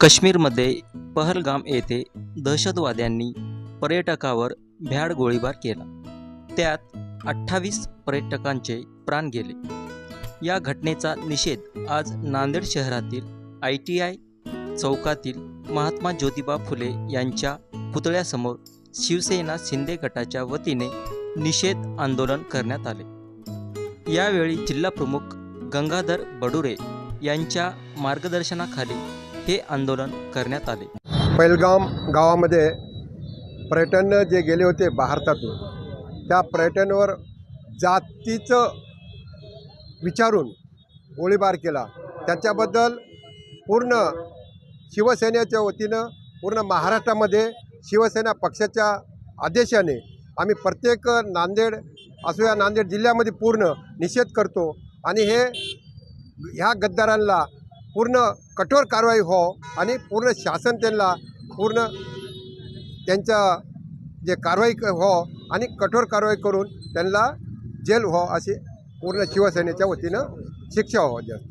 काश्मीरमध्ये पहलगाम येथे दहशतवाद्यांनी पर्यटकावर भ्याड गोळीबार केला. त्यात अठ्ठावीस पर्यटकांचे प्राण गेले. या घटनेचा निषेध आज नांदेड शहरातील आय टी आय चौकातील महात्मा ज्योतिबा फुले यांच्या पुतळ्यासमोर शिवसेना शिंदे गटाच्या वतीने निषेध आंदोलन करण्यात आले. यावेळी जिल्हाप्रमुख गंगाधर बडुरे यांच्या मार्गदर्शनाखाली हे आंदोलन करण्यात आले. पैलगाम गावामध्ये पर्यटन जे गेले होते भारतातून त्या पर्यटनवर जातीचं विचारून गोळीबार केला. त्याच्याबद्दल पूर्ण शिवसेनेच्या वतीनं पूर्ण महाराष्ट्रामध्ये शिवसेना पक्षाच्या आदेशाने आम्ही प्रत्येक नांदेड असो या नांदेड जिल्ह्यामध्ये पूर्ण निषेध करतो. आणि हे ह्या गद्दारांना पूर्ण कठोर कारवाई हो आणि पूर्ण शासन त्यांना पूर्ण त्यांच्या जे कारवाई क- हो आणि कठोर कारवाई करून त्यांना जेल हो अशी पूर्ण शिवसेनेच्या वतीनं शिक्षा हो जास्त.